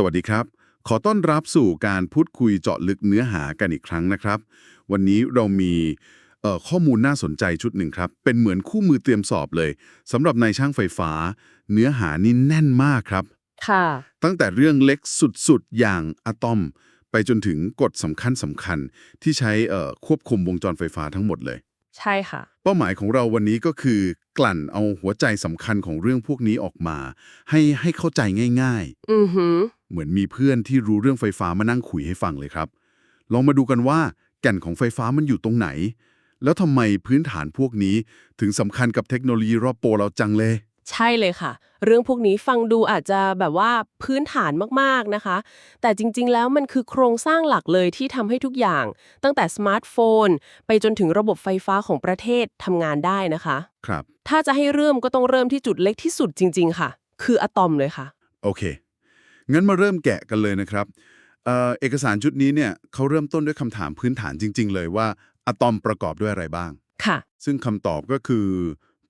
สวัสดีครับ ขอต้อนรับสู่การพูดคุยเจาะลึกเนื้อหากันอีกครั้งนะครับ วันนี้เรามีเอ่อข้อมูลน่าสนใจชุดหนึ่งครับ เป็นเหมือนคู่มือเตรียมสอบเลยสำหรับนายช่างไฟฟ้า เนื้อหานี่แน่นมากครับ ค่ะ ตั้งแต่เรื่องเล็กสุดๆ อย่างอะตอม ไปจนถึงกฎสำคัญสำคัญๆที่ใช้เอ่อควบคุมวงจรไฟฟ้าทั้งหมดเลย ใช่ค่ะ เป้าหมายของเราวันนี้ก็คือ กลั่นเอาหัวใจสำคัญของเรื่องพวกนี้ออกมา ให้ให้เข้าใจง่ายอือหือๆ เหมือนมีเพื่อนที่รู้เรื่องไฟฟ้ามานั่งคุยให้ฟังเลยครับ ลองมาดูกันว่าแก่นของไฟฟ้ามันอยู่ตรงไหน แล้วทำไมพื้นฐานพวกนี้ถึงสำคัญกับเทคโนโลยีรอบตัวเราจังเลย ใช่เลยค่ะ เรื่องพวกนี้ฟังดูอาจจะแบบว่าพื้นฐานมากๆนะคะ แต่จริงๆ แล้วมันคือโครงสร้างหลักเลยที่ทำให้ทุกอย่าง ตั้งแต่สมาร์ทโฟน ไปจนถึงระบบไฟฟ้าของประเทศทำงานได้นะคะ ครับ ถ้าจะให้เริ่มก็ต้องเริ่มที่จุดเล็กที่สุดจริง ๆ ค่ะ คืออะตอมเลยค่ะ โอเค งั้นมาเริ่มแกะกันเลยนะครับเอ่อเอกสารชุดนี้เนี่ยเขาเริ่มต้นด้วยคำถามพื้นฐานจริง ๆ เลยว่าอะตอมประกอบด้วยอะไรบ้าง ค่ะ ซึ่งคำตอบก็คือ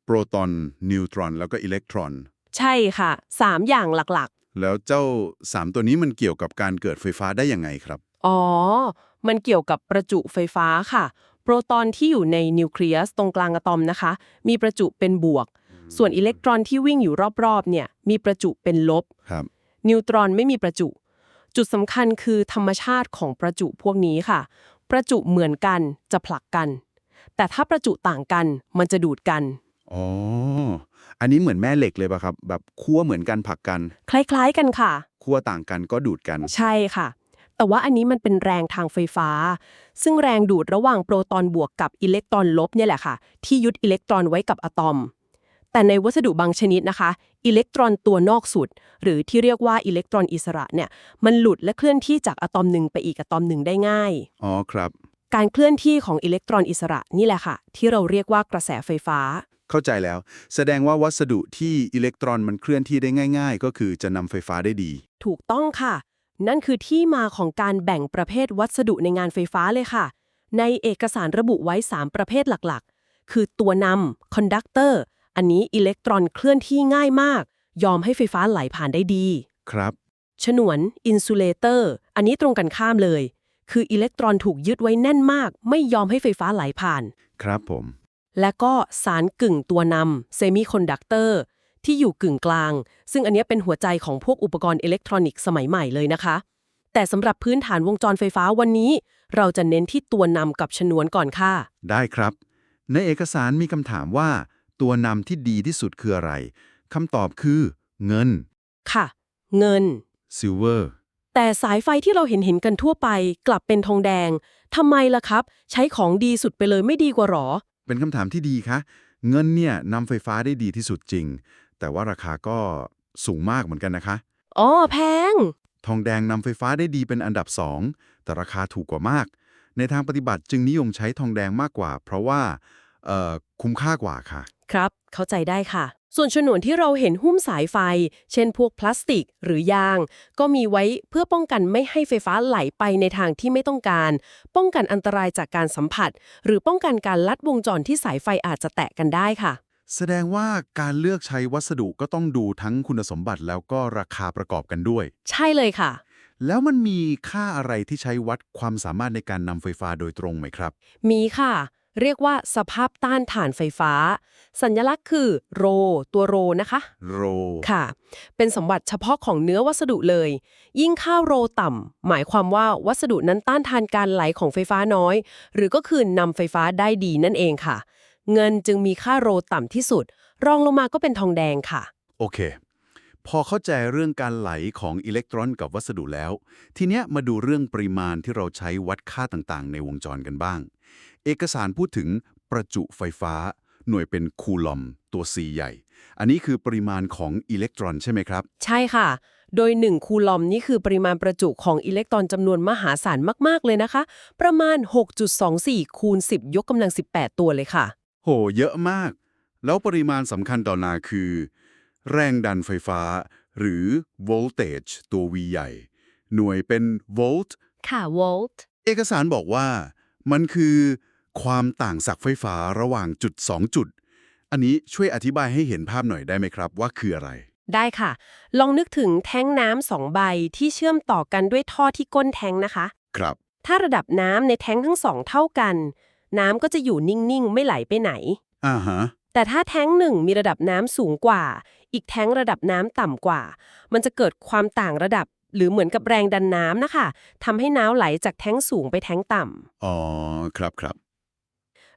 โปรตอนนิวตรอนแล้วก็อิเล็กตรอนใช่ค่ะสามอย่างหลักแล้วเจ้า 3 ตัวนี้มันเกี่ยวกับการเกิดไฟฟ้าได้ยังไงครับ ๆ อ๋อ มันเกี่ยวกับประจุไฟฟ้าค่ะ โปรตอนที่อยู่ในนิวเคลียสตรงกลางอะตอมนะคะ มีประจุเป็นบวก ส่วนอิเล็กตรอนที่วิ่งอยู่รอบๆ เนี่ย มีประจุเป็นลบ ครับ นิวตรอนไม่มีประจุ จุดสำคัญคือธรรมชาติของประจุพวกนี้ค่ะ ประจุเหมือนกันจะผลักกัน แต่ถ้าประจุต่างกันมันจะดูดกัน อ๋อ อันนี้เหมือนแม่เหล็กเลยป่ะครับ แบบขั้วเหมือนกันผลักกัน คล้ายๆกันค่ะ ขั้วต่างกันก็ดูดกัน ใช่ค่ะ แต่ว่าอันนี้มันเป็นแรงทางไฟฟ้า ซึ่งแรงดูดระหว่างโปรตอนบวกกับอิเล็กตรอนลบเนี่ยแหละค่ะ ที่ยึดอิเล็กตรอนไว้กับอะตอม แต่ในวัสดุบางชนิดนะคะ อิเล็กตรอนตัวนอกสุด หรือที่เรียกว่าอิเล็กตรอนอิสระเนี่ยมันหลุดและเคลื่อนที่จากอะตอมหนึ่งไปอีกอะตอมหนึ่งได้ง่าย อ๋อครับ การเคลื่อนที่ของอิเล็กตรอนอิสระนี่แหละค่ะ ที่เราเรียกว่ากระแสไฟฟ้า เข้าใจแล้ว แสดงว่าวัสดุที่อิเล็กตรอนมันเคลื่อนที่ได้ง่าย ๆ ก็คือจะนำไฟฟ้าได้ดี ถูกต้องค่ะ นั่นคือที่มาของการแบ่งประเภทวัสดุในงานไฟฟ้าเลยค่ะ ในเอกสารระบุไว้ 3 ประเภทหลักๆ คือตัวนำคอนดักเตอร์ อันนี้อิเล็กตรอนเคลื่อนที่ง่ายมาก ยอมให้ไฟฟ้าไหลผ่านได้ดี ครับ ฉนวนอินซูเลเตอร์ อันนี้ตรงกันข้ามเลย คืออิเล็กตรอนถูกยึดไว้แน่นมาก ไม่ยอมให้ไฟฟ้าไหลผ่าน ครับผม และก็สารกึ่งตัวนำเซมิคอนดักเตอร์ที่อยู่กึ่งกลาง ซึ่งอันเนี้ยเป็นหัวใจของพวกอุปกรณ์อิเล็กทรอนิกส์สมัยใหม่เลยนะคะ แต่สำหรับพื้นฐานวงจรไฟฟ้าวันนี้ เราจะเน้นที่ตัวนำกับชนวนก่อนค่ะ ได้ครับ ในเอกสารมีคำถามว่า ตัวนำที่ดีที่สุดคืออะไรคำตอบคือเงิน ค่ะ เงินซิลเวอร์แต่สายไฟที่เราเห็นเห็นๆกันทั่วไปกลับเป็นทองแดงทำไมล่ะครับ ใช้ของดีสุดไปเลยไม่ดีกว่าหรอ เป็นคำถามที่ดีคะเงินเนี่ยนำไฟฟ้าได้ดีที่สุดจริง แต่ว่าราคาก็สูงมากเหมือนกันนะคะ อ๋อ แพง ทองแดงนำไฟฟ้าได้ดีเป็นอันดับ2แต่ราคาถูกกว่ามาก ในทางปฏิบัติจึงนิยมใช้ทองแดงมากกว่า เพราะว่าเอ่อคุ้มค่ากว่าค่ะ ครับ เข้าใจได้ค่ะ ส่วนฉนวนที่เราเห็นหุ้มสายไฟ เช่นพวกพลาสติกหรือยาง ก็มีไว้เพื่อป้องกันไม่ให้ไฟฟ้าไหลไปในทางที่ไม่ต้องการ ป้องกันอันตรายจากการสัมผัส หรือป้องกันการลัดวงจรที่สายไฟอาจจะแตะกันได้ค่ะ แสดงว่าการเลือกใช้วัสดุก็ต้องดูทั้งคุณสมบัติแล้วก็ราคาประกอบกันด้วย ใช่เลยค่ะ แล้วมันมีค่าอะไรที่ใช้วัดความสามารถในการนำไฟฟ้าโดยตรงไหมครับ มีค่ะ เรียกว่าสภาพต้านทานไฟฟ้า สัญลักษณ์คือโร ตัวโรนะคะโรค่ะ เป็นสมบัติเฉพาะของเนื้อวัสดุเลย ยิ่งค่าโรต่ำหมายความว่าวัสดุนั้นต้านทานการไหลของไฟฟ้าน้อย หรือก็คือนำไฟฟ้าได้ดีนั่นเองค่ะ เงินจึงมีค่าโรต่ำที่สุด รองลงมาก็เป็นทองแดงค่ะ โอเคพอเข้าใจเรื่องการไหลของอิเล็กตรอนกับวัสดุแล้ว ทีเนี้ยมาดูเรื่องปริมาณที่เราใช้วัดค่าต่างๆ ในวงจรกันบ้าง เอกสารพูดถึงประจุไฟฟ้า หน่วยเป็นคูลอมตัว C ใหญ่ อันนี้คือปริมาณของอิเล็กตรอนใช่ไหมครับ ใช่ค่ะ โดย 1 คูลอมนี่คือปริมาณประจุของอิเล็กตรอนจำนวนมหาศาลมากๆเลยนะคะ ประมาณ 6.24 คูณ 10 ยกกำลัง 18 ตัวเลยค่ะ โห เยอะมาก แล้วปริมาณสำคัญต่อนาคือ แรงดันไฟฟ้า หรือ voltage ตัว V ใหญ่ หน่วยเป็นโวลต์ค่ะโวลต์เอกสารบอกว่า มันคือความต่างศักย์ไฟฟ้าระหว่างจุด 2 จุด อันนี้ช่วยอธิบายให้เห็นภาพหน่อยได้ไหมครับว่าคืออะไร ได้ค่ะ ลองนึกถึงแท้งน้ำสองใบที่เชื่อมต่อกันด้วยท่อที่ก้นแท้งนะคะ ครับ ถ้าระดับน้ำในแท้งทั้งสองเท่ากัน น้ำก็จะอยู่นิ่งๆ ไม่ไหลไปไหน อ่าฮะ แต่ถ้าแท้งหนึ่งมีระดับน้ำสูงกว่า อีกแท้งระดับน้ำต่ำกว่า มันจะเกิดความต่างระดับ หรือเหมือนกับแรงดันน้ำนะคะทำให้น้ำไหลจากแท้งสูงไปแท้งต่ำอ๋อครับครับ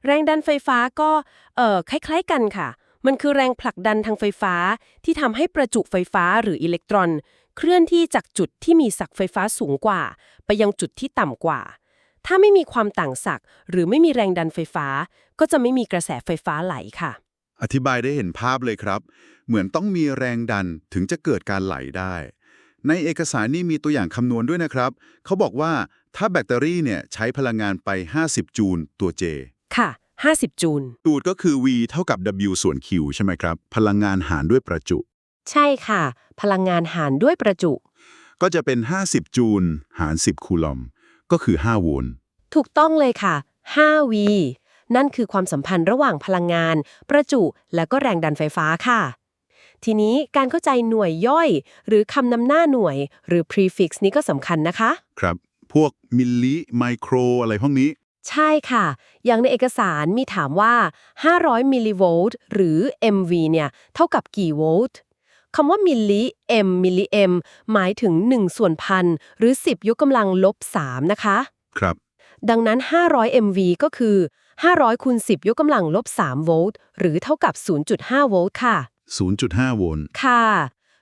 แรงดันไฟฟ้าก็เอ่อคล้าย ๆ กันค่ะ มันคือแรงผลักดันทางไฟฟ้าที่ทำให้ประจุไฟฟ้าหรืออิเล็กตรอน เคลื่อนที่จากจุดที่มีศักไฟฟ้าสูงกว่า ไปยังจุดที่ต่ำกว่า ถ้าไม่มีความต่างศักย์หรือไม่มีแรงดันไฟฟ้า ก็จะไม่มีกระแสไฟฟ้าไหลค่ะ อธิบายได้เห็นภาพเลยครับ เหมือนต้องมีแรงดันถึงจะเกิดการไหลได้ ในเอกสารนี่มีตัวอย่างคำนวณด้วยนะครับ เขาบอกว่าถ้าแบตเตอรี่เนี่ยใช้พลังงานไป 50 จูลตัว J ค่ะ 50 จูลตูดก็คือ V เท่ากับ W ส่วน Q ใช่ไหมครับ พลังงานหารด้วยประจุ ใช่ค่ะ พลังงานหารด้วยประจุ ก็จะเป็น 50 จูลหาร 10 คูลอม ก็คือ 5 โวลต์ถูกต้องเลยค่ะ 5V นั่นคือความสัมพันธ์ระหว่างพลังงาน ประจุ และก็แรงดันไฟฟ้าค่ะ ทีนี้การเข้าใจหน่วยย่อย หรือคำนำหน้าหน่วย หรือ prefix นี้ก็สำคัญนะคะ ครับ พวกมิลลิไมโครอะไรพวกนี้ ใช่ค่ะ อย่างในเอกสารมีถามว่า 500 มิลลิโวลต์หรือ MV เนี่ย เท่ากับกี่โวลต์คำว่ามิลลิ M มิลลิ M หมายถึง 1 ส่วนพันหรือ 10 ยกกำลังลบ 3 นะคะ ครับ ดังนั้น 500 MV ก็คือ 500คูณ10 ยกกำลังลบ 3 โวลต์ หรือเท่ากับ 0.5 โวลต์ค่ะ 0.5 โวลต์ ค่ะ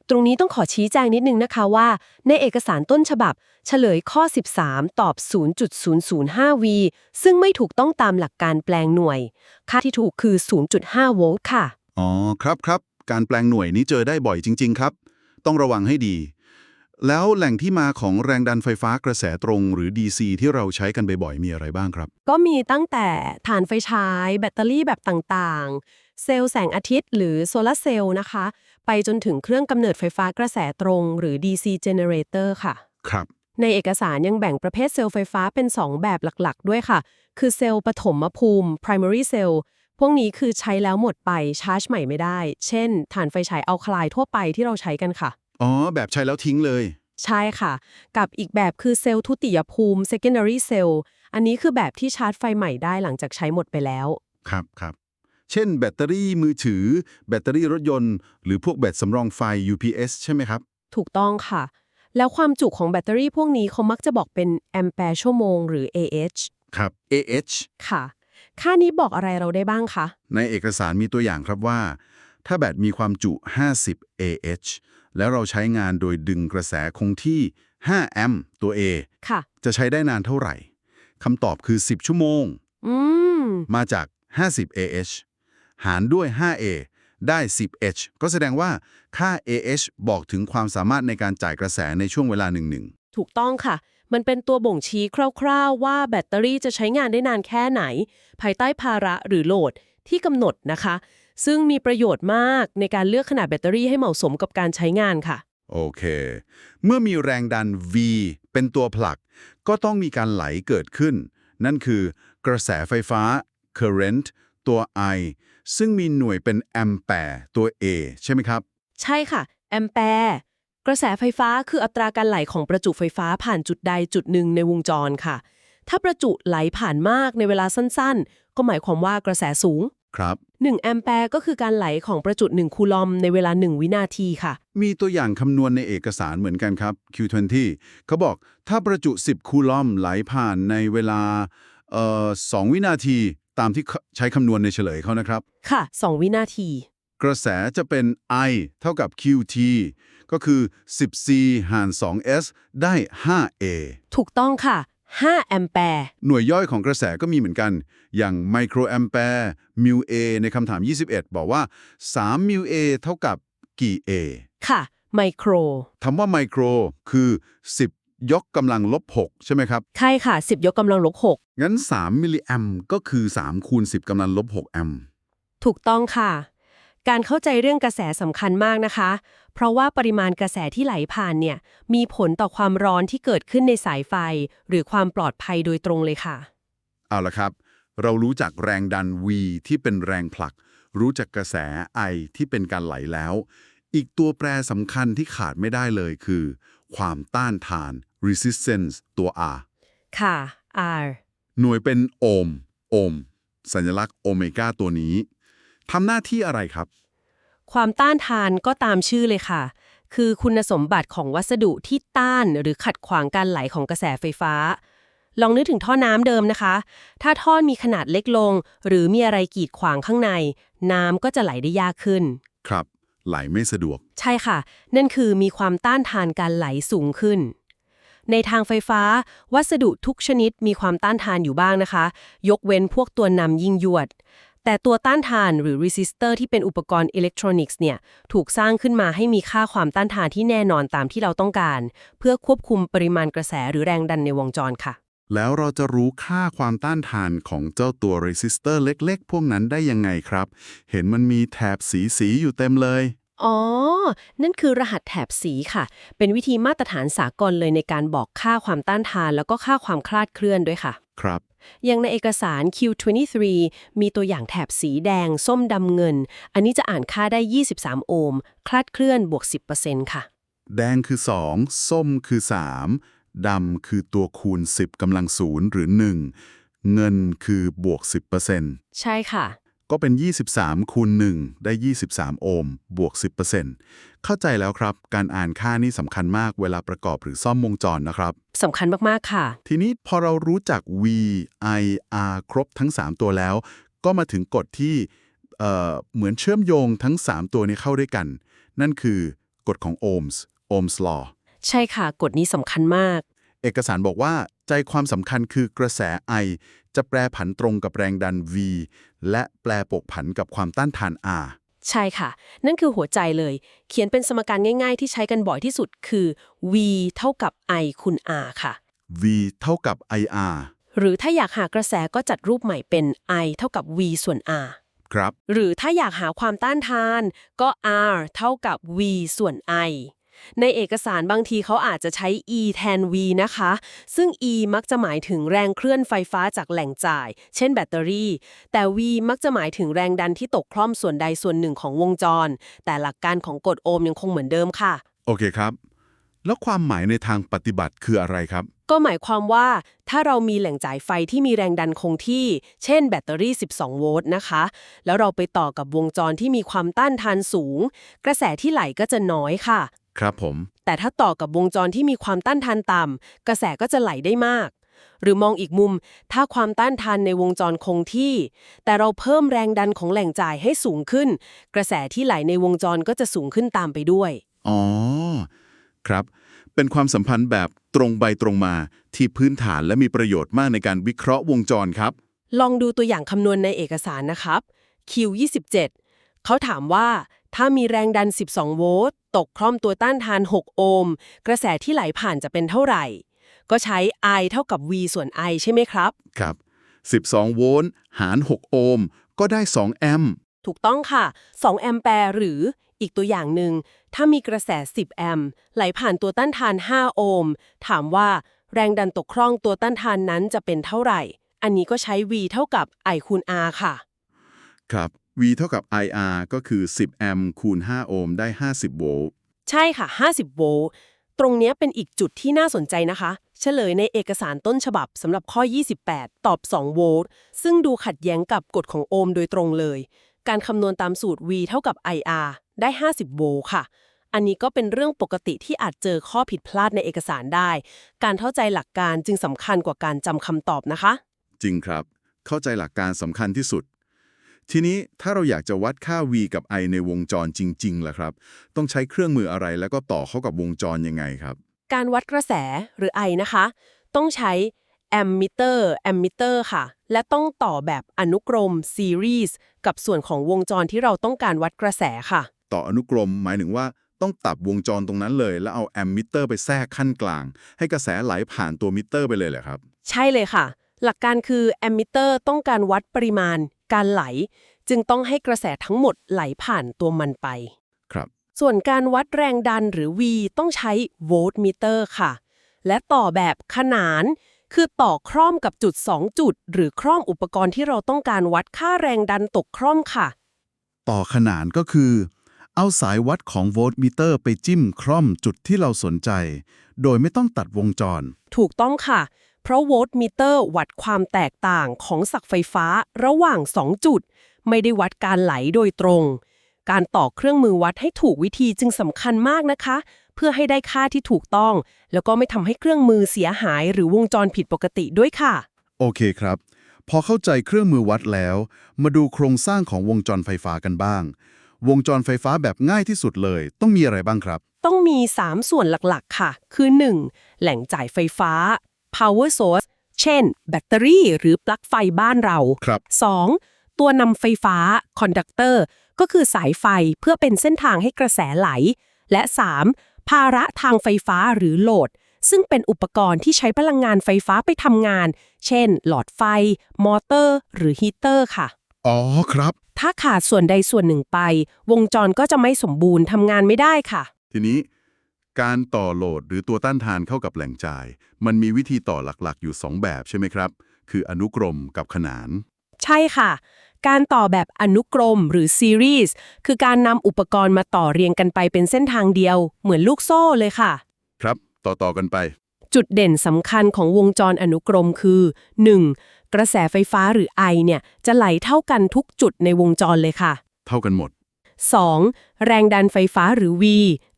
ตรงนี้ต้องขอชี้แจงนิดนึงนะคะว่า ในเอกสารต้นฉบับ เฉลยข้อ 13 ตอบ 0.005V ซึ่งไม่ถูกต้องตามหลักการแปลงหน่วย ค่าที่ถูกคือ 0.5 โวลต์ค่ะ อ๋อ ครับครับการแปลงหน่วยนี้เจอได้บ่อยจริง ๆ ครับ ต้องระวังให้ดี แล้วแหล่งที่มาของแรงดันไฟฟ้ากระแสตรงหรือ DC ที่เราใช้กันบ่อยๆมีอะไรบ้างครับ ก็มีตั้งแต่ถ่านไฟฉาย แบตเตอรี่แบบต่างๆ เซลล์แสงอาทิตย์หรือโซลาร์เซลล์นะคะ ไปจนถึงเครื่องกำเนิดไฟฟ้ากระแสตรงหรือ DC generator ค่ะ ครับ ในเอกสารยังแบ่งประเภทเซลล์ไฟฟ้าเป็น 2 แบบหลักๆ ด้วยค่ะ คือเซลล์ปฐมภูมิ primary cell พวกนี้คือใช้แล้วหมดไปชาร์จใหม่ไม่ได้ เช่นถ่านไฟฉายอัลคาไลน์ทั่วไปที่เราใช้กันค่ะ อ๋อ แบบใช้แล้วทิ้งเลย ใช่ค่ะ กับอีกแบบคือเซลล์ทุติยภูมิ secondary cell อันนี้คือแบบที่ชาร์จไฟใหม่ได้หลังจากใช้หมดไปแล้ว ครับครับ เช่นแบตเตอรี่มือถือ แบตเตอรี่รถยนต์ หรือพวกแบตสำรองไฟ UPS ใช่ไหมครับ ถูกต้องค่ะ แล้วความจุของแบตเตอรี่พวกนี้เขามักจะบอกเป็นแอมแปร์ชั่วโมงหรือ AH ครับ AH ค่ะ ค่านี้บอกอะไรเราได้บ้างคะ ในเอกสารมีตัวอย่างครับว่า ถ้าแบตมีความจุ 50 AH แล้วเราใช้งานโดยดึงกระแสคงที่ 5 แอมป์ตัว A ค่ะ จะใช้ได้นานเท่าไหร่คำตอบคือ 10 ชั่วโมง อืม มาจาก 50 AH หารด้วย 5A ได้ 10H ก็แสดงว่าค่า AH บอกถึงความสามารถในการจ่ายกระแสในช่วงเวลาหนึ่งถูกต้องค่ะ มันเป็นตัวบ่งชี้คร่าวๆ ว่าแบตเตอรี่จะใช้งานได้นานแค่ไหน ภายใต้ภาระหรือโหลดที่กำหนดนะคะ ซึ่งมีประโยชน์มากในการเลือกขนาดแบตเตอรี่ให้เหมาะสมกับการใช้งานค่ะๆโอเค เมื่อมีแรงดัน V เป็นตัวผลัก ก็ต้องมีการไหลเกิดขึ้น นั่นคือกระแสไฟฟ้า current ตัว I ซึ่งมีหน่วยเป็นแอมแปร์ตัว A ใช่ไหมครับ ใช่ค่ะ แอมแปร์กระแสไฟฟ้าคืออัตราการไหลของประจุไฟฟ้าผ่านจุดใดจุดหนึ่งในวงจรค่ะ ถ้าประจุไหลผ่านมากในเวลาสั้นๆ ก็หมายความว่ากระแสสูง ครับ 1 แอมแปร์ก็คือการไหลของประจุ 1 คูลอมในเวลา 1 วินาทีค่ะ มีตัวอย่างคำนวณในเอกสารเหมือนกันครับ Q20 เขาบอกถ้าประจุ 10 คูลอมไหลผ่านในเวลาเอ่อ2วินาที ตามที่ใช้คำนวณในเฉลยเขานะครับ ค่ะ 2 วินาที กระแสจะเป็น I เท่ากับ QT ก็คือ 10C หาร 2S ได้ 5A ถูกต้องค่ะ 5 แอมแปร์ หน่วยย่อยของกระแสก็มีเหมือนกัน อย่างไมโครแอมแปร์มิว A ในคำถาม 21 บอกว่า3มิว A เท่ากับกี่ A ค่ะ ไมโคร คำว่าไมโครคือ 10 ยกกำลังลบ 6 ใช่ไหมครับ ใช่ค่ะ 10 ยกกำลังลบงั้น 3 มิลลิแอมก็คือ 3 คูณ 10กำลังลบ 6 แอมป์6ถูกต้องค่ะ การเข้าใจเรื่องกระแสสำคัญมากนะคะ เพราะว่าปริมาณกระแสที่ไหลผ่านเนี่ย มีผลต่อความร้อนที่เกิดขึ้นในสายไฟ หรือความปลอดภัยโดยตรงเลยค่ะ เอาละครับ เรารู้จักแรงดัน V ที่เป็นแรงผลัก รู้จักกระแส I ที่เป็นการไหลแล้ว อีกตัวแปรสำคัญที่ขาดไม่ได้เลยคือ ความต้านทาน resistance ตัว R ค่ะ R หน่วยเป็นโอห์มโอห์มสัญลักษณ์โอเมก้าตัวนี้ทำหน้าที่อะไรครับ ความต้านทานก็ตามชื่อเลยค่ะ คือคุณสมบัติของวัสดุที่ต้านหรือขัดขวางการไหลของกระแสไฟฟ้า ลองนึกถึงท่อน้ำเดิมนะคะ ถ้าท่อมีขนาดเล็กลง หรือมีอะไรกีดขวางข้างใน น้ำก็จะไหลได้ยากขึ้น ครับ ไหลไม่สะดวก ใช่ค่ะ นั่นคือมีความต้านทานการไหลสูงขึ้น ในทางไฟฟ้า วัสดุทุกชนิดมีความต้านทานอยู่บ้างนะคะ ยกเว้นพวกตัวนำยิ่งยวด แต่ตัวต้านทานหรือ resistor ที่เป็นอุปกรณ์อิเล็กทรอนิกส์เนี่ยถูกสร้างขึ้นมาให้มีค่าความต้านทานที่แน่นอนตามที่เราต้องการ เพื่อควบคุมปริมาณกระแสหรือแรงดันในวงจรค่ะ แล้วเราจะรู้ค่าความต้านทานของเจ้าตัว resistor เล็ก ๆ พวกนั้นได้ยังไงครับ เห็นมันมีแถบสีๆอยู่เต็มเลย อ๋อ นั่นคือรหัสแถบสีค่ะ เป็นวิธีมาตรฐานสากลเลยในการบอกค่าความต้านทาน แล้วก็ค่าความคลาดเคลื่อนด้วยค่ะ ครับ อย่างในเอกสาร Q23 มีตัวอย่างแถบสีแดง ส้มดำเงิน อันนี้จะอ่านค่าได้ 23 โอห์ม คลาดเคลื่อนบวก 10%ค่ะ แดงคือ 2 ส้มคือ 3 ดำคือตัวคูณ 10กำลังศูนย์หรือ 1 เงินคือบวก 10%ใช่ค่ะ ก็เป็น 23 คูณ 1 ได้ 23 โอห์ม บวก 10%เข้าใจแล้วครับ การอ่านค่านี่สำคัญมากเวลาประกอบหรือซ่อมวงจรนะครับ สำคัญมากๆ ค่ะ ทีนี้พอเรารู้จัก V I R ครบทั้ง 3 ตัวแล้ว ก็มาถึงกฎที่เอ่อเหมือนเชื่อมโยงทั้ง 3 ตัวนี้เข้าด้วยกัน นั่นคือกฎของ Ohms Ohms law ใช่ค่ะ กฎนี้สำคัญมาก เอกสารบอกว่าใจความสำคัญคือกระแส I จะแปรผันตรงกับแรงดัน V และแปรปกผันกับความต้านทาน R ใช่ค่ะ นั่นคือหัวใจเลย เขียนเป็นสมการง่าย ๆ ที่ใช้กันบ่อยที่สุดคือ V เท่ากับ I คูณ R ค่ะ V เท่ากับ IR หรือถ้าอยากหากระแสก็จัดรูปใหม่เป็น I เท่ากับ V ส่วน R ครับ หรือถ้าอยากหาความต้านทานก็ R เท่ากับ V ส่วน I ในเอกสารบางทีเขาอาจจะใช้ E แทน V นะคะ ซึ่ง E มักจะหมายถึงแรงเคลื่อนไฟฟ้าจากแหล่งจ่าย เช่นแบตเตอรี่ แต่ V มักจะหมายถึงแรงดันที่ตกคล่อมส่วนใดส่วนหนึ่งของวงจร แต่หลักการของกฎโอห์มยังคงเหมือนเดิมค่ะ โอเคครับ แล้วความหมายในทางปฏิบัติคืออะไรครับ ก็หมายความว่า ถ้าเรามีแหล่งจ่ายไฟที่มีแรงดันคงที่ เช่นแบตเตอรี่ 12 โวลต์นะคะ แล้วเราไปต่อกับวงจรที่มีความต้านทานสูง กระแสที่ไหลก็จะน้อยค่ะ ครับผม แต่ถ้าต่อกับวงจรที่มีความต้านทานต่ำกระแสก็จะไหลได้มาก หรือมองอีกมุม ถ้าความต้านทานในวงจรคงที่ แต่เราเพิ่มแรงดันของแหล่งจ่ายให้สูงขึ้น กระแสที่ไหลในวงจรก็จะสูงขึ้นตามไปด้วย อ๋อ ครับ เป็นความสัมพันธ์แบบตรงไปตรงมาที่พื้นฐานและมีประโยชน์มากในการวิเคราะห์วงจรครับ ลองดูตัวอย่างคำนวณในเอกสารนะครับ Q27 เขาถามว่า ถ้ามีแรงดัน 12 โวลต์ ตกคล่อมตัวต้านทาน 6 โอห์ม กระแสที่ไหลผ่านจะเป็นเท่าไหร่ ก็ใช้ I เท่ากับ V ส่วน I ใช่ไหมครับ ครับ 12 โวลต์หาร 6 โอห์ม ก็ได้ 2 แอมป์ ถูกต้องค่ะ 2 แอมแปร์หรืออีกตัวอย่างหนึ่ง ถ้ามีกระแส 10 แอมป์ไหลผ่านตัวต้านทาน 5 โอห์ม ถามว่าแรงดันตกคล่องตัวต้านทานนั้นจะเป็นเท่าไหร่ อันนี้ก็ใช้ V เท่ากับ I คูณ R ค่ะ ครับ V เท่ากับ IR ก็คือ 10 แอมป์คูณ 5 โอห์มได้ 50 โวลต์ ใช่ค่ะ 50 โวลต์ ตรงเนี้ยเป็นอีกจุดที่น่าสนใจนะคะ เฉลยในเอกสารต้นฉบับสำหรับข้อ 28 ตอบ 2 โวลต์ ซึ่งดูขัดแย้งกับกฎของโอห์มโดยตรงเลย การคำนวณตามสูตร V เท่ากับ IR ได้ 50 โวลต์ค่ะ อันนี้ก็เป็นเรื่องปกติที่อาจเจอข้อผิดพลาดในเอกสารได้ การเข้าใจหลักการจึงสำคัญกว่าการจำคำตอบนะคะ จริงครับ เข้าใจหลักการสำคัญที่สุด ทีนี้ถ้าเราอยากจะวัดค่า V กับ I ในวงจรจริงๆล่ะครับ ต้องใช้เครื่องมืออะไรแล้วก็ต่อเข้ากับวงจรยังไงครับ การวัดกระแสหรือ I นะคะ ต้องใช้แอมมิเตอร์แอมมิเตอร์ค่ะ และต้องต่อแบบอนุกรมซีรีส์กับส่วนของวงจรที่เราต้องการวัดกระแสค่ะ ต่ออนุกรมหมายถึงว่าต้องตัดวงจรตรงนั้นเลย แล้วเอาแอมมิเตอร์ไปแทรกขั้นกลาง ให้กระแสไหลผ่านตัวมิเตอร์ไปเลยเหรอครับ ใช่เลยค่ะ หลักการคือแอมมิเตอร์ต้องการวัดปริมาณ การไหล จึงต้องให้กระแสทั้งหมดไหลผ่านตัวมันไป ครับ ส่วนการวัดแรงดันหรือ V ต้องใช้โวลต์มิเตอร์ค่ะ และต่อแบบขนาน คือต่อคร่อมกับจุด 2 จุด หรือคร่อมอุปกรณ์ที่เราต้องการวัดค่าแรงดันตกคร่อมค่ะ ต่อขนานก็คือ เอาสายวัดของโวลต์มิเตอร์ไปจิ้มคร่อมจุดที่เราสนใจ โดยไม่ต้องตัดวงจร ถูกต้องค่ะ เพราะโวลต์มิเตอร์วัดความแตกต่างของศักไฟฟ้าระหว่าง 2 จุด ไม่ได้วัดการไหลโดยตรง การต่อเครื่องมือวัดให้ถูกวิธีจึงสำคัญมากนะคะ เพื่อให้ได้ค่าที่ถูกต้อง แล้วก็ไม่ทำให้เครื่องมือเสียหายหรือวงจรผิดปกติด้วยค่ะ โอเคครับ พอเข้าใจเครื่องมือวัดแล้ว มาดูโครงสร้างของวงจรไฟฟ้ากันบ้าง วงจรไฟฟ้าแบบง่ายที่สุดเลย ต้องมีอะไรบ้างครับ ต้องมี 3 ส่วนหลักๆ ค่ะ คือ 1. แหล่งจ่ายไฟฟ้า power source เช่น แบตเตอรี่หรือปลั๊กไฟบ้านเราครับ 2. ตัวนำไฟฟ้า conductor ก็คือสายไฟเพื่อเป็นเส้นทางให้กระแสไหล และ 3. ภาระทางไฟฟ้าหรือโหลด ซึ่งเป็นอุปกรณ์ที่ใช้พลังงานไฟฟ้าไปทำงาน เช่น หลอดไฟ มอเตอร์ หรือฮีเตอร์ค่ะ อ๋อครับ ถ้าขาดส่วนใดส่วนหนึ่งไป วงจรก็จะไม่สมบูรณ์ทำงานไม่ได้ค่ะ ทีนี้ การต่อโหลดหรือตัวต้านทานเข้ากับแหล่งจ่าย มันมีวิธีต่อหลักๆ อยู่ 2 แบบใช่ไหมครับ คืออนุกรมกับขนาน ใช่ค่ะ การต่อแบบอนุกรมหรือซีรีส์คือการนำอุปกรณ์มาต่อเรียงกันไปเป็นเส้นทางเดียว เหมือนลูกโซ่เลยค่ะ ครับ ต่อๆกันไป จุดเด่นสำคัญของวงจรอนุกรมคือ 1. กระแสไฟฟ้าหรือไอเนี่ยจะไหลเท่ากันทุกจุดในวงจรเลยค่ะ เท่ากันหมด 2. แรงดันไฟฟ้าหรือ V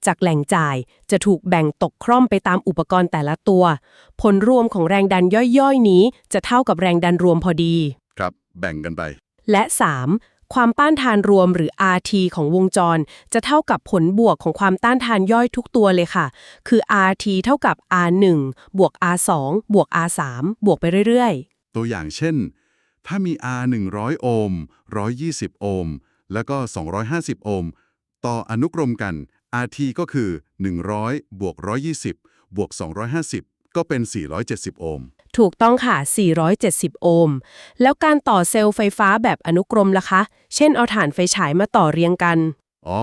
จากแหล่งจ่าย จะถูกแบ่งตกคร่อมไปตามอุปกรณ์แต่ละตัว ผลรวมของแรงดันย่อยๆ นี้ จะเท่ากับแรงดันรวมพอดี ครับ แบ่งกันไป และ 3. ความต้านทานรวมหรือ RT ของวงจร จะเท่ากับผลบวกของความต้านทานย่อยทุกตัวเลยค่ะ คือ RT เท่ากับ R1 บวก R2 บวก R3 บวกไปเรื่อยตัวอย่างเช่น ถ้ามี R 100 โอห์ม120 โอห์ม แล้วก็ 250 โอห์ม ต่ออนุกรมกัน RT ก็คือ 100 บวก 120 บวก 250 ก็เป็น 470 โอห์มๆถูกต้องค่ะ 470 โอห์ม แล้วการต่อเซลล์ไฟฟ้าแบบอนุกรมล่ะคะ เช่นเอาถ่านไฟฉายมาต่อเรียงกัน อ๋อ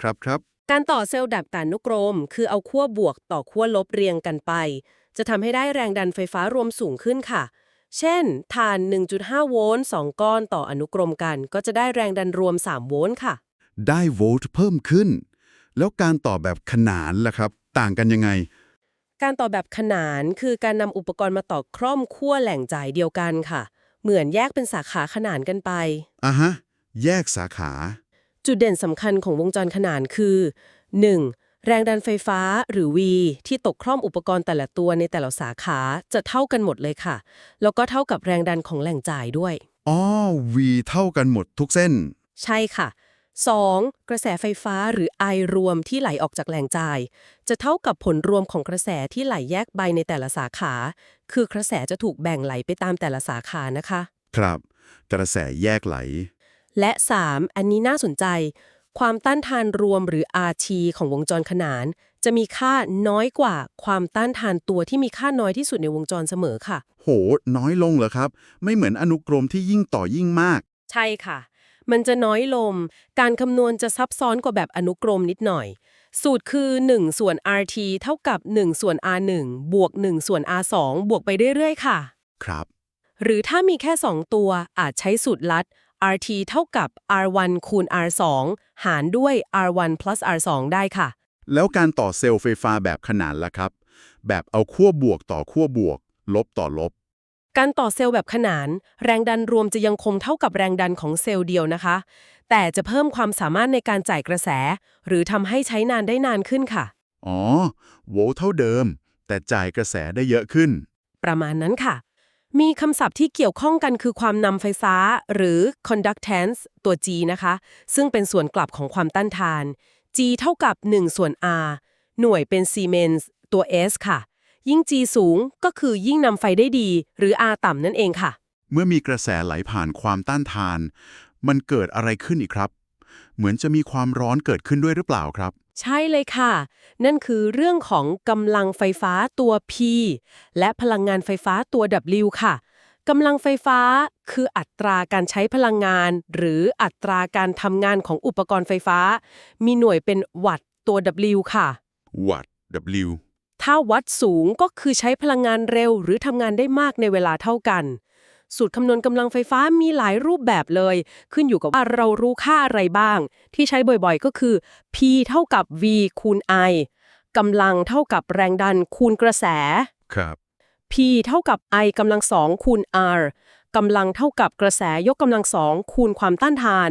ครับครับ การต่อเซลล์แบบอนุกรม คือเอาขั้วบวกต่อขั้วลบเรียงกันไป จะทำให้ได้แรงดันไฟฟ้ารวมสูงขึ้นค่ะ เช่นถ่าน 1.5 โวลต์ 2 ก้อนต่ออนุกรมกัน ก็จะได้แรงดันรวม 3 โวลต์ค่ะ ได้โวลต์เพิ่มขึ้น แล้วการต่อแบบขนานล่ะครับ ต่างกันยังไง การต่อแบบขนานคือการนำอุปกรณ์มาต่อคร่อมขั้วแหล่งจ่ายเดียวกันค่ะ เหมือนแยกเป็นสาขาขนานกันไปอะฮะ แยกสาขา จุดเด่นสำคัญของวงจรขนานคือ 1. แรงดันไฟฟ้าหรือ V ที่ตกคร่อมอุปกรณ์แต่ละตัวในแต่ละสาขาจะเท่ากันหมดเลยค่ะ แล้วก็เท่ากับแรงดันของแหล่งจ่ายด้วย อ๋อ V เท่ากันหมดทุกเส้น ใช่ค่ะ 2. กระแสไฟฟ้าหรือ I รวมที่ไหลออกจากแหล่งจ่าย จะเท่ากับผลรวมของกระแสที่ไหลแยกใบในแต่ละสาขา คือกระแสจะถูกแบ่งไหลไปตามแต่ละสาขานะคะ ครับ กระแสแยกไหล และ 3. อันนี้น่าสนใจ ความต้านทานรวมหรือ RT ของวงจรขนาน จะมีค่าน้อยกว่าความต้านทานตัวที่มีค่าน้อยที่สุดในวงจรเสมอค่ะ โห น้อยลงเหรอครับ ไม่เหมือนอนุกรมที่ยิ่งต่อยิ่งมาก ใช่ค่ะ มันจะน้อยลง การคำนวณจะซับซ้อนกว่าแบบอนุกรมนิดหน่อย สูตรคือ 1 ส่วน RT เท่ากับ 1 ส่วน R1 บวก 1 ส่วน R2 บวกไปเรื่อยๆ ค่ะ ครับ หรือถ้ามีแค่ 2 ตัวอาจใช้สูตรลัด RT เท่ากับ R1 คูณ R2 หารด้วย R1 plus R2 ได้ค่ะ แล้วการต่อเซลล์ไฟฟ้าแบบขนานล่ะครับ แบบเอาขั้วบวกต่อขั้วบวก ลบต่อลบ การต่อเซลล์แบบขนาน แรงดันรวมจะยังคงเท่ากับแรงดันของเซลล์เดียวนะคะ แต่จะเพิ่มความสามารถในการจ่ายกระแส หรือทำให้ใช้นานได้นานขึ้นค่ะ อ๋อ โวลต์เท่าเดิม แต่จ่ายกระแสได้เยอะขึ้น ประมาณนั้นค่ะ มีคำศัพท์ที่เกี่ยวข้องกันคือความนำไฟฟ้า หรือ conductance ตัว G นะคะ ซึ่งเป็นส่วนกลับของความต้านทาน G เท่ากับ 1 ส่วน R หน่วยเป็น Siemens ตัว S ค่ะ ยิ่ง G สูงก็คือยิ่งนำไฟได้ดี หรือ R ต่ำนั่นเองค่ะ เมื่อมีกระแสไหลผ่านความต้านทาน มันเกิดอะไรขึ้นอีกครับ เหมือนจะมีความร้อนเกิดขึ้นด้วยหรือเปล่าครับ ใช่เลยค่ะ นั่นคือเรื่องของกำลังไฟฟ้าตัว P และพลังงานไฟฟ้าตัว W ค่ะกำลังไฟฟ้าคืออัตราการใช้พลังงาน หรืออัตราการทำงานของอุปกรณ์ไฟฟ้า มีหน่วยเป็นวัตต์ตัว W ค่ะ วัตต์ W ถ้าวัตต์สูงก็คือใช้พลังงานเร็วหรือทำงานได้มากในเวลาเท่ากัน สูตรคำนวณกำลังไฟฟ้ามีหลายรูปแบบเลย ขึ้นอยู่กับว่าเรารู้ค่าอะไรบ้าง ที่ใช้บ่อยๆ ก็คือ P เท่ากับ V คูณ I กำลังเท่ากับแรงดันคูณกระแส ครับ P เท่ากับ I กำลังสองคูณ R กำลังเท่ากับกระแสยกกำลังสองคูณความต้านทาน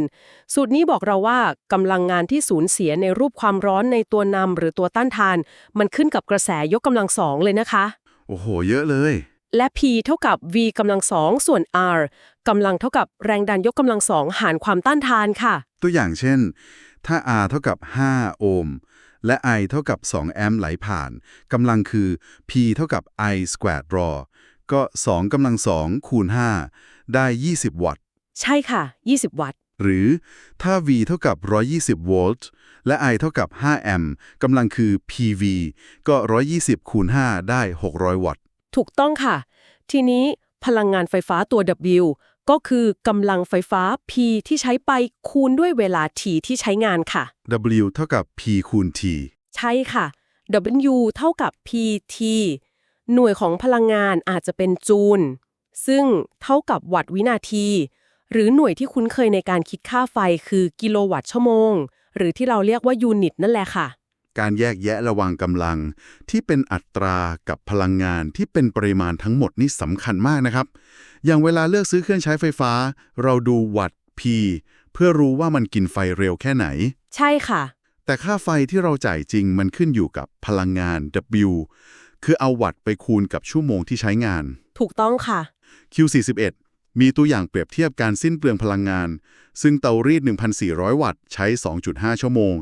สูตรนี้บอกเราว่ากำลังงานที่สูญเสียในรูปความร้อนในตัวนำหรือตัวต้านทาน มันขึ้นกับกระแสยกกำลังสองเลยนะคะ โอ้โห เยอะเลย และ P เท่ากับ V กำลังสองส่วน R กำลังเท่ากับแรงดันยกกำลังสองหารความต้านทานค่ะ ตัวอย่างเช่น ถ้า R เท่ากับ 5 โอห์มและ I เท่ากับ 2 แอมป์ไหลผ่านกำลังคือ P เท่ากับ I squared raw ก็ 2กำลัง2คูณ 5 ได้ 20 วัตต์ ใช่ค่ะ 20 วัตต์ หรือถ้า V เท่ากับ 120 โวลต์ และ I เท่ากับ 5 แอมป์กำลังคือ PV ก็ 120 คูณ 5 ได้ 600 วัตต์ ถูกต้องค่ะ ทีนี้พลังงานไฟฟ้าตัว W ก็คือกำลังไฟฟ้า P ที่ใช้ไปคูณด้วยเวลา T ที่ใช้งานค่ะ W เท่ากับ P คูณ T ใช่ค่ะ W เท่ากับ PT หน่วยของพลังงานอาจจะเป็นจูล ซึ่งเท่ากับวัตต์วินาที หรือหน่วยที่คุ้นเคยในการคิดค่าไฟคือกิโลวัตต์ชั่วโมง หรือที่เราเรียกว่ายูนิตนั่นแหละค่ะ การแยกแยะระหว่างกำลัง ที่เป็นอัตรากับพลังงานที่เป็นปริมาณทั้งหมดนี่สำคัญมากนะครับ อย่างเวลาเลือกซื้อเครื่องใช้ไฟฟ้า เราดูวัตต์ P เพื่อรู้ว่ามันกินไฟเร็วแค่ไหน ใช่ค่ะ แต่ค่าไฟที่เราจ่ายจริงมันขึ้นอยู่กับพลังงาน W คือเอาวัตต์ไปคูณกับชั่วโมงที่ใช้งาน ถูกต้องค่ะ Q41 มีตัวอย่างเปรียบเทียบการสิ้นเปลืองพลังงาน ซึ่งเตารีด 1,400 วัตต์ใช้ 2.5 ชั่วโมง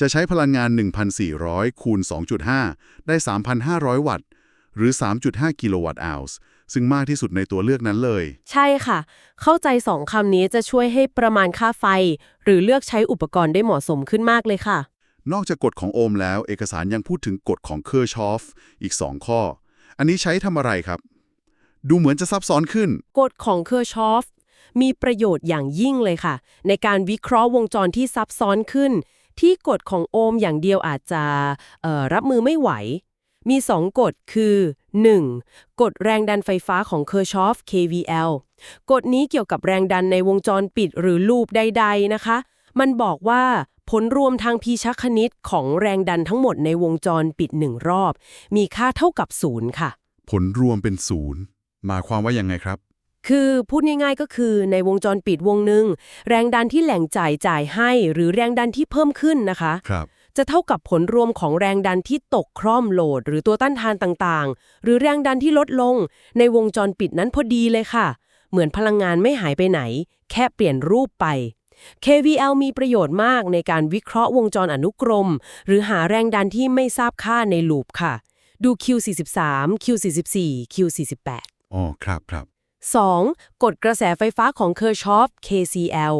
จะใช้พลังงาน 1,400 คูณ 2.5 ได้ 3,500 วัตต์ หรือ 3.5 กิโลวัตต์อวส์ซึ่งมากที่สุดในตัวเลือกนั้นเลย ใช่ค่ะ เข้าใจสองคำนี้จะช่วยให้ประมาณค่าไฟ หรือเลือกใช้อุปกรณ์ได้เหมาะสมขึ้นมากเลยค่ะ นอกจากกฎของโอห์มแล้ว เอกสารยังพูดถึงกฎของเคอร์ชอฟอีก 2 ข้อ อันนี้ใช้ทำอะไรครับ ดูเหมือนจะซับซ้อนขึ้น กฎของเคอร์ชอฟมีประโยชน์อย่างยิ่งเลยค่ะ ในการวิเคราะห์วงจรที่ซับซ้อนขึ้น ที่กฎของโอห์มอย่างเดียวอาจจะรับมือไม่ไหว มี 2 กฎคือ 1. กฎแรงดันไฟฟ้าของเคอร์ชอฟ KVL กฎนี้เกี่ยวกับแรงดันในวงจรปิดหรือลูปใด ๆ นะคะ มันบอกว่าผลรวมทางพีชคณิตของแรงดันทั้งหมดในวงจรปิดหนึ่งรอบ มีค่าเท่ากับศูนย์ค่ะ ผลรวมเป็นศูนย์หมายความว่ายังไงครับ คือพูดง่ายๆก็คือในวงจรปิดวงหนึ่งแรงดันที่แหล่งจ่ายจ่ายให้ หรือแรงดันที่เพิ่มขึ้นนะคะ ครับ จะเท่ากับผลรวมของแรงดันที่ตกคร่อมโหลด หรือตัวต้านทานต่างๆ หรือแรงดันที่ลดลง ในวงจรปิดนั้นพอดีเลยค่ะ เหมือนพลังงานไม่หายไปไหน แค่เปลี่ยนรูปไป KVL มีประโยชน์มากในการวิเคราะห์วงจรอนุกรม หรือหาแรงดันที่ไม่ทราบค่าในลูปค่ะ ดู Q43 Q44 Q48 อ๋อ ครับครับ 2. กฎกระแสไฟฟ้าของเคอร์ชอฟ KCL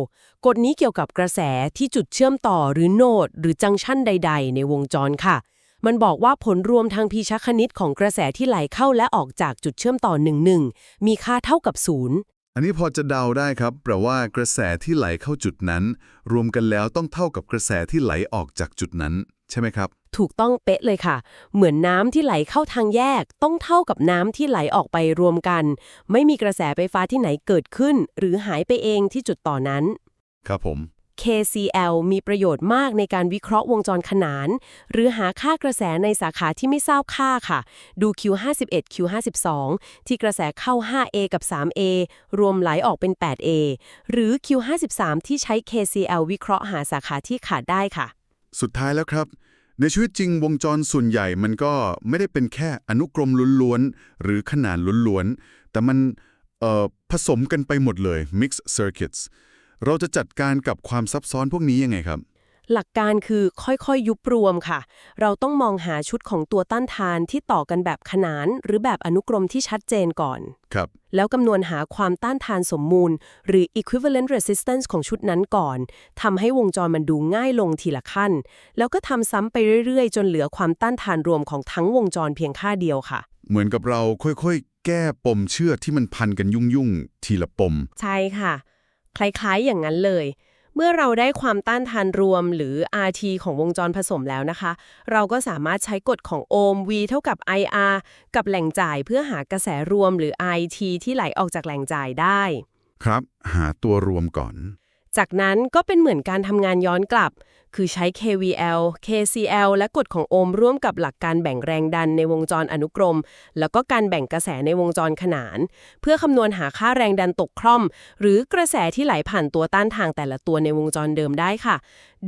กฎนี้เกี่ยวกับกระแสที่จุดเชื่อมต่อหรือโนด หรือจังชั่นใด ๆ ในวงจรค่ะ มันบอกว่าผลรวมทางพีชคณิตของกระแสที่ไหลเข้าและออกจากจุดเชื่อมต่อ11มีค่าเท่ากับศูนย์อันนี้พอจะเดาได้ครับแปลว่ากระแสที่ไหลเข้าจุดนั้น รวมกันแล้วต้องเท่ากับกระแสที่ไหลออกจากจุดนั้น ใช่ไหมครับ ถูกต้องเป๊ะเลยค่ะ เหมือนน้ำที่ไหลเข้าทางแยก ต้องเท่ากับน้ำที่ไหลออกไปรวมกัน ไม่มีกระแสไฟฟ้าที่ไหนเกิดขึ้น หรือหายไปเองที่จุดต่อนั้น ครับผม KCL มีประโยชน์มากในการวิเคราะห์วงจรขนาน หรือหาค่ากระแสในสาขาที่ไม่ทราบค่าค่ะ ดู Q51 Q52 ที่กระแสเข้า 5A กับ 3A รวมไหลออกเป็น 8A หรือ Q53 ที่ใช้ KCL วิเคราะห์หาสาขาที่ขาดได้ค่ะ สุดท้ายแล้วครับ ในชีวิตจริงวงจรส่วนใหญ่มันก็ไม่ได้เป็นแค่อนุกรมล้วนๆ หรือขนานล้วนๆ แต่มันผสมกันไปหมดเลย mixed circuits เราจะจัดการกับความซับซ้อนพวกนี้ยังไงครับ หลักการคือค่อยๆ ยุบรวมค่ะ เราต้องมองหาชุดของตัวต้านทานที่ต่อกันแบบขนาน หรือแบบอนุกรมที่ชัดเจนก่อน ครับ แล้วคำนวณหาความต้านทานสมมูล หรือ equivalent resistance ของชุดนั้นก่อน ทำให้วงจรมันดูง่ายลงทีละขั้น แล้วก็ทำซ้ำไปเรื่อยๆ จนเหลือความต้านทานรวมของทั้งวงจรเพียงค่าเดียวค่ะ เหมือนกับเราค่อยๆ แก้ปมเชือกที่มันพันกันยุ่งๆ ทีละปม ใช่ค่ะ คล้ายๆ อย่างนั้นเลย เมื่อเราได้ความต้านทานรวมหรือ RT ของวงจรผสมแล้วนะคะ เราก็สามารถใช้กฎของโอห์ม V เท่ากับ IR กับแหล่งจ่ายเพื่อหากระแสรวมหรือ IT ที่ไหลออกจากแหล่งจ่ายได้ ครับ หาตัวรวมก่อน จากนั้นก็เป็นเหมือนการทำงานย้อนกลับ คือใช้ KVL KCL และกฎของโอห์มร่วมกับหลักการแบ่งแรงดันในวงจรอนุกรม แล้วก็การแบ่งกระแสในวงจรขนาน เพื่อคำนวณหาค่าแรงดันตกคร่อม หรือกระแสที่ไหลผ่านตัวต้านทางแต่ละตัวในวงจรเดิมได้ค่ะ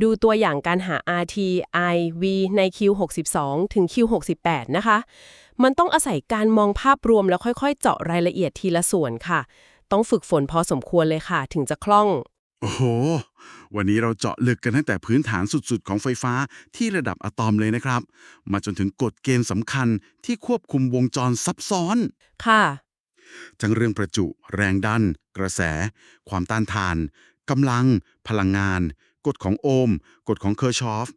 ดูตัวอย่างการหา RT I V ใน Q62 ถึง Q68 นะคะ มันต้องอาศัยการมองภาพรวมแล้วค่อยๆ เจาะรายละเอียดทีละส่วนค่ะ ต้องฝึกฝนพอสมควรเลยค่ะ ถึงจะคล่อง โอ้โห วันนี้เราเจาะลึกกันตั้งแต่พื้นฐานสุดๆ ของไฟฟ้าที่ระดับอะตอมเลยนะครับ มาจนถึงกฎเกณฑ์สำคัญที่ควบคุมวงจรซับซ้อน ค่ะ ทั้งเรื่องประจุ แรงดัน กระแส ความต้านทานกำลัง พลังงาน กฎของโอห์มกฎของเคอร์ชอฟ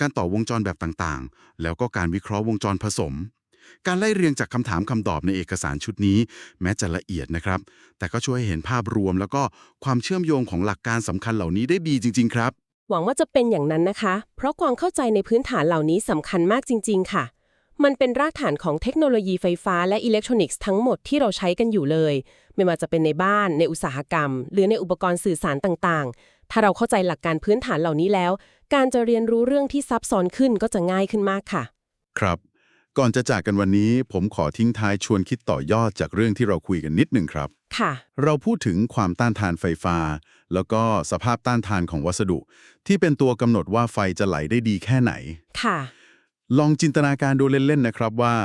การต่อวงจรแบบต่างๆ แล้วก็การวิเคราะห์วงจรผสม การไล่เรียงจากคำถามคำตอบในเอกสารชุดนี้ แม้จะละเอียดนะครับ แต่ก็ช่วยให้เห็นภาพรวม แล้วก็ความเชื่อมโยงของหลักการสำคัญเหล่านี้ได้ดีจริง ๆ ครับ หวังว่าจะเป็นอย่างนั้นนะคะ เพราะความเข้าใจในพื้นฐานเหล่านี้สำคัญมากจริง ๆ ค่ะ มันเป็นรากฐานของเทคโนโลยีไฟฟ้าและอิเล็กทรอนิกส์ทั้งหมดที่เราใช้กันอยู่เลย ไม่ว่าจะเป็นในบ้าน ในอุตสาหกรรม หรือในอุปกรณ์สื่อสารต่าง ๆ ถ้าเราเข้าใจหลักการพื้นฐานเหล่านี้แล้ว การจะเรียนรู้เรื่องที่ซับซ้อนขึ้นก็จะง่ายขึ้นมากค่ะ ครับ ก่อนจะจากกันวันนี้ ผมขอทิ้งท้ายชวนคิดต่อยอดจากเรื่องที่เราคุยกันนิดหนึ่งครับ ค่ะ เราพูดถึงความต้านทานไฟฟ้า แล้วก็สภาพต้านทานของวัสดุ ที่เป็นตัวกำหนดว่าไฟจะไหลได้ดีแค่ไหน ค่ะ ลองจินตนาการดูเล่นๆนะครับว่า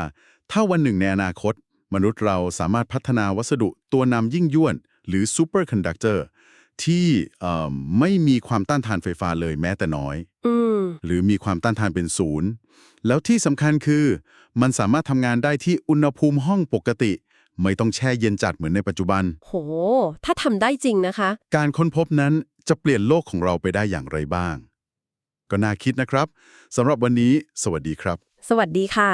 ถ้าวันหนึ่งในอนาคต มนุษย์เราสามารถพัฒนาวัสดุตัวนำยิ่งยวดหรือซูเปอร์คอนดักเตอร์ ที่เอ่อไม่มีความต้านทานไฟฟ้าเลยแม้แต่น้อยอืมหรือมีความต้านทานเป็นศูนย์แล้วที่สำคัญคือ มันสามารถทำงานได้ที่อุณหภูมิห้องปกติ ไม่ต้องแช่เย็นจัดเหมือนในปัจจุบัน โห ถ้าทำได้จริงนะคะ การค้นพบนั้นจะเปลี่ยนโลกของเราไปได้อย่างไรบ้าง ก็น่าคิดนะครับสำหรับวันนี้ สวัสดีครับ สวัสดีค่ะ